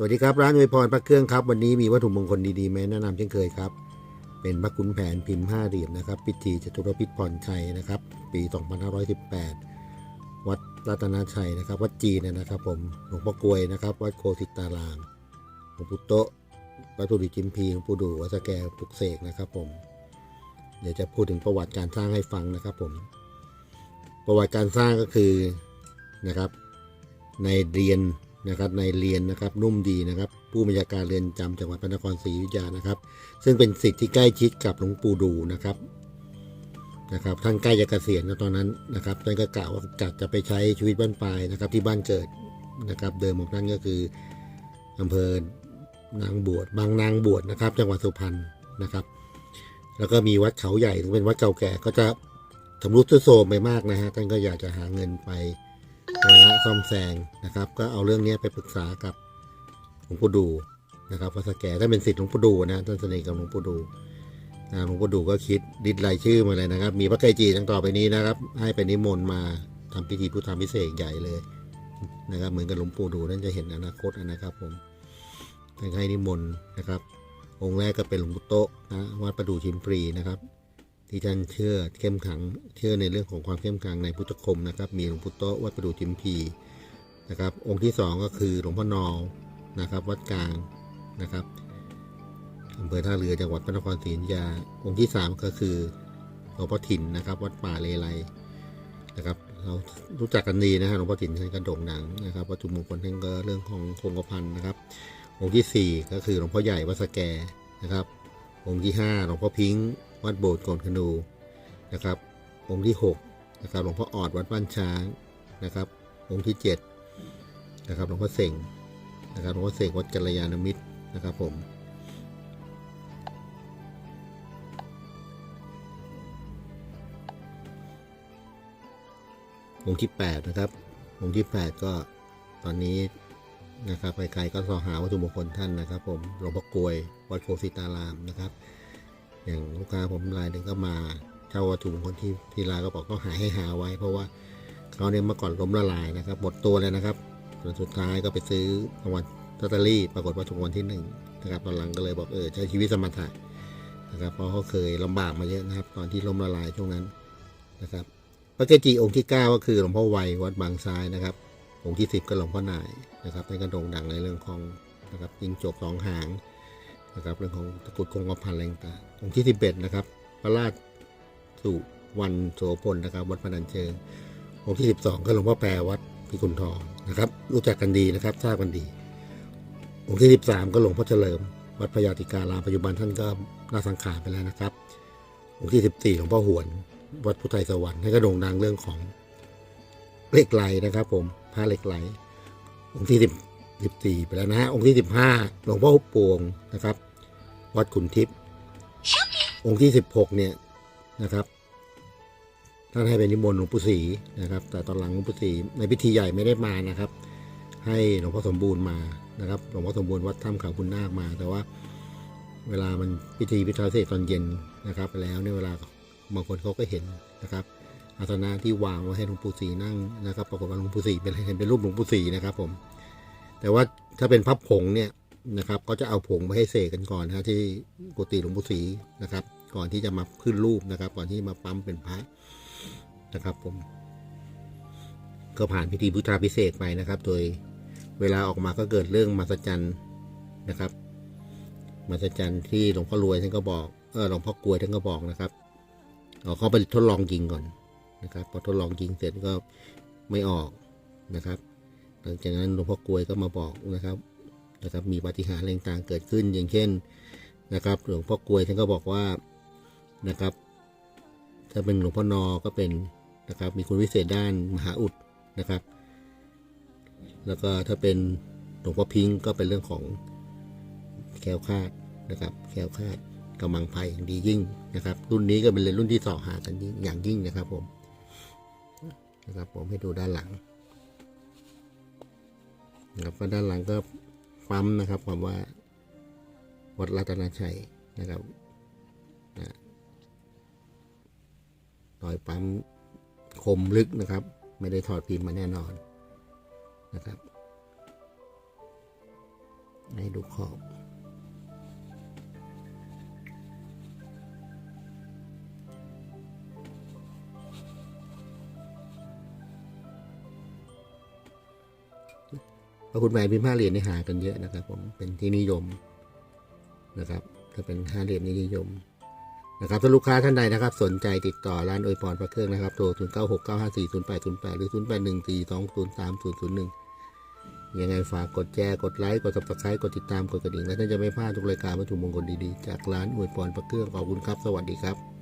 สวัสดีครับ ร้านอวยพรพระเครื่องครับ วันนี้มีวัตถุมงคลดีๆมาแนะนำเช่นเคยครับ เป็นพระขุนแผนพิมพ์ห้าเหลี่ยมนะครับพิธีจตุรพิธพรชัยนะครับ ปี 2518 วัดรัตนชัยนะครับ วัดจีนนะครับ ผมหลวงพ่อกลวยนะครับ วัดโคสิตารามหลวงปู่โตะวัดตุริจิมพีหลวงปู่ดูวัดสแกปลุกเสกนะครับผมเดี๋ยวจะพูดถึงประวัติการสร้างให้ฟังนะครับผม ประวัติการสร้างก็คือนะครับ ในเรียน นะครับในเรียนนะครับนุ่มดีนะครับ ผู้บัญชาการเรือนจำจังหวัดพระนครศรีอยุธยานะครับ ซึ่งเป็นสิทธิ์ที่ใกล้ชิดกับหลวงปู่ดูนะครับนะครับ ท่านใกล้จะเกษียณแล้วตอนนั้นนะครับท่านก็กล่าวว่าจัดจะไปใช้ชีวิตบ้านปลายนะครับ ที่บ้านเกิดนะครับ เดิมของท่านก็คืออำเภอนางบวชบางนางบวชนะครับ จังหวัดสุพรรณนะครับ แล้วก็มีวัดเขาใหญ่ซึ่งเป็นวัดเก่าแก่ก็จะชำรุดทรุดโทรมไปมากนะฮะท่านก็อยากจะหาเงินไป บูระซ่อมแซงนะครับ ก็เอาเรื่องนี้ไปปรึกษากับหลวงปู่ดูนะครับวัดสแกท่าเป็นศิษย์หลวงปู่ดูนะท่านสนิทกับหลวงปู่ดูนะหลวงปู่ดูก็คิดดิดรายชื่อมาเลยนะครับ มีพระไกจีตั้งต่อไปนี้นะครับ ให้ไปนิมนต์มาทำพิธีพุทธาพิเศษใหญ่เลยนะครับ เหมือนกับหลวงปู่ดูท่นจะเห็นอนาคตนะครับผมให้นิมนต์นะครับ องค์แรกก็เป็นหลวงปู่โตนะวัดประดู่ชิมพรีนะครับ ที่ท่านเชื่อเข้มขัง เชื่อในเรื่องของความเข้มขังในพุทธคมนะครับ มีหลวงปู่โตวัดประดู่ชิมพีนะครับ องค์ที่สองก็คือหลวงพ่อนอนะครับ วัดกลางนะครับอำเภอท่าเรือจังหวัดพระนครศรีอยุธยาองค์ที่สามก็คือหลวงพ่อถิ่นนะครับ วัดป่าเลไลนะครับ เรารู้จักกันดีนะฮะหลวงพ่อถิ่นท่านก็โด่งดังนะครับวัตถุมงคลท่านก็เรื่องของคงกระพันนะครับ องค์ที่ 4 ก็คือหลวงพ่อใหญ่วัดสแกนะครับ องค์ที่5หลวงพ่อพิงค์ วัดโบสถ์โกนขนูนะครับ องค์ที่6นะครับหลวงพ่อออดวัดบ้านช้างนะครับ องค์ที่7นะครับหลวงพ่อเสงนะครับหลวงพ่อเสงวัดกัลยาณมิตรนะครับผมองค์ที่ 8 นะครับ องค์ที่ 8 ก็ตอนนี้นะครับใครๆก็สอหาวัตถุมงคลท่านนะครับ ผมหลวงพ่อกลวยวัดโคสิตารามนะครับ อย่างลูกค้าผมรายหนึ่งก็มาเช่าวัตถุมงคลที่ที่ร้านก็บอกต้องหาให้หาไว้ เพราะว่าเขาเนี่ยเมื่อก่อนล้มละลายนะครับหมดตัวเลยนะครับจนสุดท้ายก็ไปซื้อรางวัลลอตเตอรี่ปรากฏว่าถูกรางวัลที่หนึ่งนะครับตอนหลังก็เลยบอกเออใช้ชีวิตสมถะนะครับเพราะเขาเคยลำบากมาเยอะนะครับ ตอนที่ล้มละลายช่วงนั้นนะครับพระเกจิองค์ที่เก้าก็คือหลวงพ่อไวยวัดบางซ้ายนะครับ องค์ที่สิบก็หลวงพ่อนายนะครับท่านก็โด่งดังในเรื่องของนะครับยิงจบสองหาง นะครับเรื่องของตะกุดคงกระพันแรงต่างองค์ที่สิบเอ็ดนะครับ พระราชสุวรรณโสพลนะครับ วัดพนัญเชิง องค์ที่สิบสองก็หลวงพ่อแปรวัดพิกุลทองนะครับรู้จักกันดีนะครับทราบกันดี องค์ที่สิบสามก็หลวงพ่อเฉลิม วัดพญาติการามปัจจุบันท่านก็น่าสังขารไปแล้วนะครับ องค์ที่สิบสี่หลวงพ่อหวน วัดพุทธไทยสวรรค์ท่านก็โด่งดังเรื่องของเหล็กไหลนะครับ ผมผ้าเหล็กไหล องค์ที่สิบสี่ไปแล้วนะฮะองค์ที่สิบห้าหลวงพ่อหุบป่งนะครับ วัดขุนทิพย์องค์ที่สิบหกเนี่ยนะครับท่านให้เป็นนิมนต์หลวงปู่ศรีนะครับ แต่ตอนหลังหลวงปู่ศรีในพิธีใหญ่ไม่ได้มานะครับ ให้หลวงพ่อสมบูรณ์มานะครับหลวงพ่อสมบูรณ์วัดถ้ำเขาคุณนาคมา แต่ว่าเวลามันพิธีพิธีเสร็จตอนเย็นนะครับ แล้วในยเวลาบางคนเขาก็เห็นนะครับอาสนะที่วางไว้ให้หลวงปู่ศรีนั่งนะครับ ปรากฏว่าหลวงปู่ศรีเป็นเห็นเป็นรูปหลวงปู่ศรีนะครับผม แต่ว่าถ้าเป็นพับผงเนี่ย นะครับก็จะเอาผงมาให้เสกกันก่อนนะที่กุฏิหลวงปู่ศรีนะครับ ก่อนที่จะมาขึ้นรูปนะครับ ก่อนที่มาปั๊มเป็นพระนะครับ ผม ก็ผ่านพิธีพุทธาพิเศษไปนะครับ โดยเวลาออกมาก็เกิดเรื่องมหัศจรรย์นะครับมหัศจรรย์ที่หลวงพ่อรวยท่านก็บอกเออหลวงพ่อกลวยท่านก็บอกนะครับเอาเขาไปทดลองยิงก่อนนะครับ พอทดลองยิงเสร็จก็ไม่ออกนะครับ หลังจากนั้นหลวงพ่อกลวยก็มาบอกนะครับ นะครับมีปฏิหาริย์อะไรต่างๆเกิดขึ้นอย่างเช่นนะครับหลวงพ่อกลวยท่านก็บอกว่านะครับ ถ้าเป็นหลวงพ่อนอก็เป็นนะครับมีคุณวิเศษด้านมหาอุดนะครับ แล้วก็ถ้าเป็นหลวงพ่อพิงค์ก็เป็นเรื่องของแคลวคาดนะครับแคลวคาดกำลังภัยอย่างดียิ่งนะครับ รุ่นนี้ก็เป็นรุ่นที่สอหากันยิ่งอย่างยิ่งนะครับผมนะครับผมให้ดูด้านหลังนะครับก็ด้านหลังก็ ปั๊มนะครับคำว่าวัดรัตนชัยนะครับนะรอยปั๊มคมลึกนะครับ ไม่ได้ถอดพิมพ์มาแน่นอนนะครับ ให้ดูขอบ พระคุณแม่พิมพ์ห้าเหรียญนี่หากันเยอะนะครับ ผมเป็นที่นิยมนะครับถ้าเป็นห้าเหรียญนิยมนะครับถ้าลูกค้าท่านใดนะครับ สนใจติดต่อร้านอวยพรพระเครื่องนะครับโทร0 9 6 9 5 4 0 8 0 8 หรือ 0 8 1 4 2 0 3 0 0 1 ยังไงฝากกดแชร์กดไลค์กด subscribe กดติดตามกดกระดิ่ง และท่านจะไม่พลาดทุกรายการวัตถุมงคลดีๆ จากร้านอวยพรพระเครื่องขอบคุณครับ สวัสดีครับ